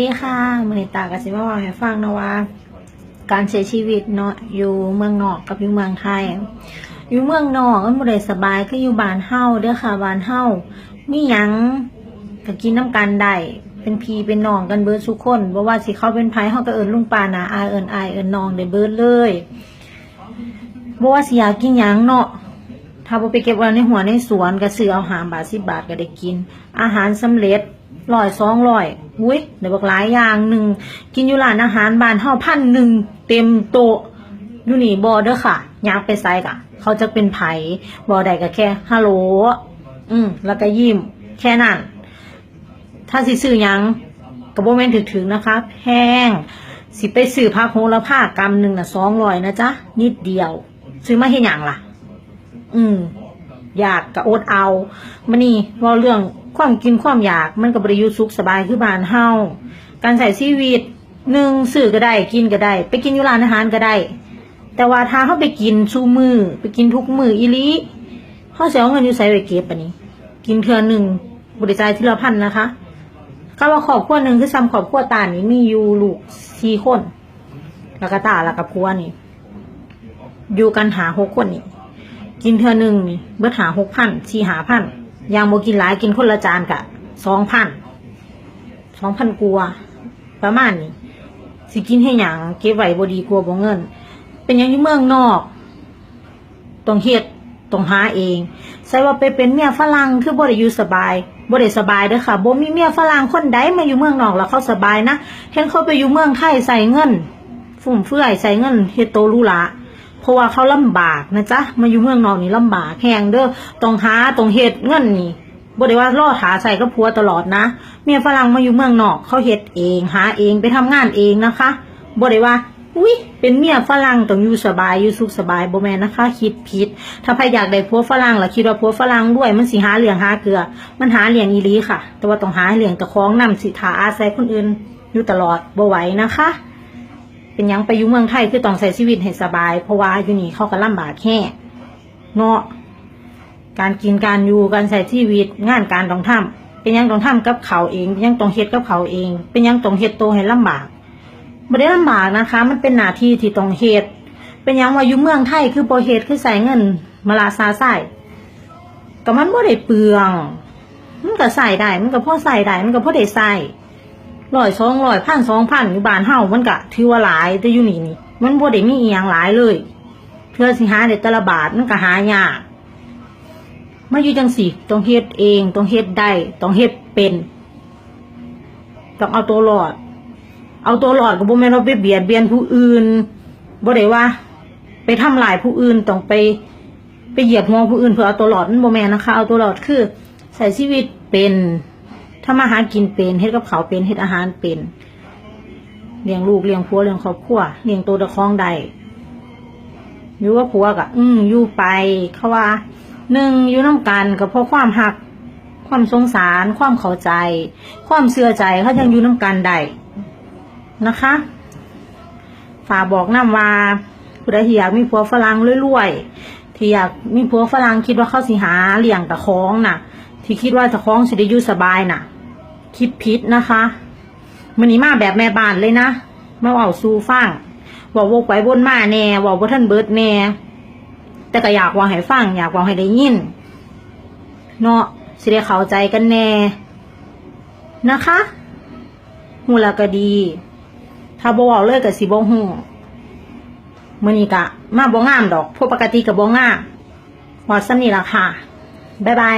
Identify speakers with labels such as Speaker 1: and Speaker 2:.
Speaker 1: สวัสดีค่ะมือตากับสิมาว่าให้ฟังนะว่า การใช้ชีวิตเนาะอยู่เมืองนอกกับอยู่เมืองไทย อยู่เมืองนอกมันบ่ได้สบายคือยู่บ้านเฮาเด้อค่ะบ้านเฮามีหยังก็กินน้ำกันได้เป็นพีเป็นน้องกันเบิร์ดทุกคนบ่ว่าสิเขาเป็นไผเฮาก็เอิ้นลุงปานาอาเอิ้นอายเอิ้นน้องได้เบิร์ดเลยบ่ว่าสิอยากกินหยังเนาะถ้าบ่ไปเก็บไว้ในหัวในสวนก็ซื้อเอาหามบาทสิบบาทก็ได้กิน อาหารสำเร็จ ร้อยสองร้อยอุ้ยเดี๋ยวบอกหลายอย่างหนึ่งกินอยู่ร้านอาหารบ้านเฮาพันหนึ่งเต็มโต๊ะอยู่นี่บ่เด้อค่ะอยากไปไสกะ เขาจะเป็นไผ่บ่ได้ก็แค่ฮัลโหลอืมแล้วก็ยิ้มแค่นั้นถ้าสิซื้อยังก็บ่แมนถึกๆนะคะแพงสิไปซื้อผักโหระพากำหนึ่งน่ะสองร้อยนะจ๊ะนิดเดียว ซื้อมาเฮ็ดหยังล่ะ อืม อยากกะอดเอามานี่ว่าเรื่องความกินความอยากมันก็บริยุสุขสบายคือบ้านเฮาการใส่ชีวิตหนึ่งสื่อก็ได้กินก็ได้ ไปกินอยู่ร้านอาหารก็ได้ แต่ว่าถ้าเขาไปกินชูมือ ไปกินทุกมืออีลิเขาเสียเงินอยู่ใส่ไวเก็บปะนี้กินเทือหนึ่งบริจายที่ละพันนะคะก็ว่าครอบครัวหนึ่งคือซ้ำครอบครัวตานี่มีอยู่ลูกสี่คนแล้วก็ตาแล้วก็พัวนี่ อยู่กันหาหกคนนี่ กินเทือหนึ่งนี่เบิดหาหกพันสี่หาพันยางโมกินหลายกินคนละจานกะสองพันสองพันกัวประมาณนี้สิกินให้หยังเก็บไว้บดีกลัวบ่เงิน เป็นหยังที่เมืองนอกต้องเฮ็ดต้องหาเองใส่ว่าไปเป็นเมียฝรั่งคือบ่ได้อยู่สบายบ่ได้สบายเด้อค่ะบ่มีเมียฝรั่งคนใดมาอยู่เมืองนอกแล้วเขาสบายนะเห็นเขาไปอยู่เมืองไทยใส่เงิน ฟุ่มเฟือยใส่เงินเฮ็ดโตหรูหรา เพราะว่าเขาลำบากนะจ๊ะมาอยู่เมืองนอกนี่ลำบากแหงเด้อต้องหาต้องเฮ็ดเงินนี่บ่ได้ว่ารอหาใส่กับผัวตลอดนะ เมียฝรั่งมาอยู่เมืองนอกเขาเฮ็ดเอง หาเองไปทำงานเองนะคะบ่ได้ว่าอุ้ยเป็นเมียฝรั่งต้องอยู่สบายอยู่สุขสบายบ่แม่นนะคะ คิดผิด ถ้าใครอยากได้ผัวฝรั่งล่ะคิดว่าผัวฝรั่งด้วยมันสิหาเหลี้ยงหาเกลือ มันหาเหลี้ยงอีลีค่ะ แต่ว่าต้องหาเหลี้ยงตะคองนำสิถาอาศัยคนอื่นอยู่ตลอดบ่ไหวนะคะ เป็นยังไปอยู่เมืองไทยคือต้องใช้ชีวิตให้สบาย เพราะว่าอยู่นี่เขาก็ลำบากแค่เนาะการกินการอยู่การใช้ชีวิตงานการต้องทำเป็นยังต้องทำกับเขาเองเป็นยังต้องเฮ็ดกับเขาเอง เป็นยังต้องเฮ็ดโตวให้ลำบากไม่ได้ลำบากนะคะ มันเป็นหน้าที่ที่ต้องเฮ็ดเป็นยังว่าอยู่เมืองไทยคือบ่เฮ็ดคือใส่เงินมาลาซาใส่ก็มันบ่ได้เปลือง มันก็ใส่ได้ มันก็พอใส่ได้ มันก็พอได้ใส่ ร้อยสองร้อยพันสองพันอยู่บ้านเฮามันก็ถือว่าหลายแต่อยู่นี่นี่ มันบ่ได้มีเอียงหลายเลยเพื่อสิหาได้แต่ละบาทมันก็หายากมาอยู่จังสิต้องเฮ็ดเองต้องเฮ็ดได้ต้องเฮ็ดเป็นต้องเอาตัวรอด เอาตัวรอดก็บ่แม่นว่าไปเบียดเบียนผู้อื่นบ่ได้ว่า ไปทำลายผู้อื่นต้องไป ไปเหยียบหัวผู้อื่นเพื่อเอาตัวรอดมันบ่แม่นนะคะ เอาตัวรอดคือใช้ชีวิตเป็น ทำอาหารกินเป็นเฮ็ดกับเขาเป็นเฮ็ดอาหารเป็นเลี้ยงลูกเลี้ยงผัวเลี้ยงครอบครัวเลี้ยงตัวตะคองใดอยู่ว่าผัวกะอืมอยู่ไปเขาว่าหนึ่งอยู่น้ำกันก็เพราะความหัก ความสงสาร ความเข้าใจ ความเสื่อใจเขายังอยู่น้ำกันได้นะคะฝาบอกน้ำว่าผู้ใดที่อยากมีผัวฝรั่งรวยๆที่อยากมีผัวฝรั่งคิดว่าเขาสิหาเลี้ยงตะคองน่ะ ที่คิดว่าตะคองสิได้อยู่สบายน่ะ คิดผิดนะคะมันนี้มาแบบแม่บ้านเลยนะมาเว่าสู่ฟังเว่าวกไปบนมาแน่ว่าบ่ท่านเบิดแน่แต่ก็อยากว่าให้ฟังอยากว่าให้ได้ยินเนาะสิได้เข้าใจกันแน่นะคะหูล้วก็ดี ถ้าบ่เว้าเลยก็สิบ่ฮู้มื้อนี้ก็มาบ่งามดอกพวกปกติก็บ่งามว่าซั่นนี่ล่ะค่ะ บ๊ายบาย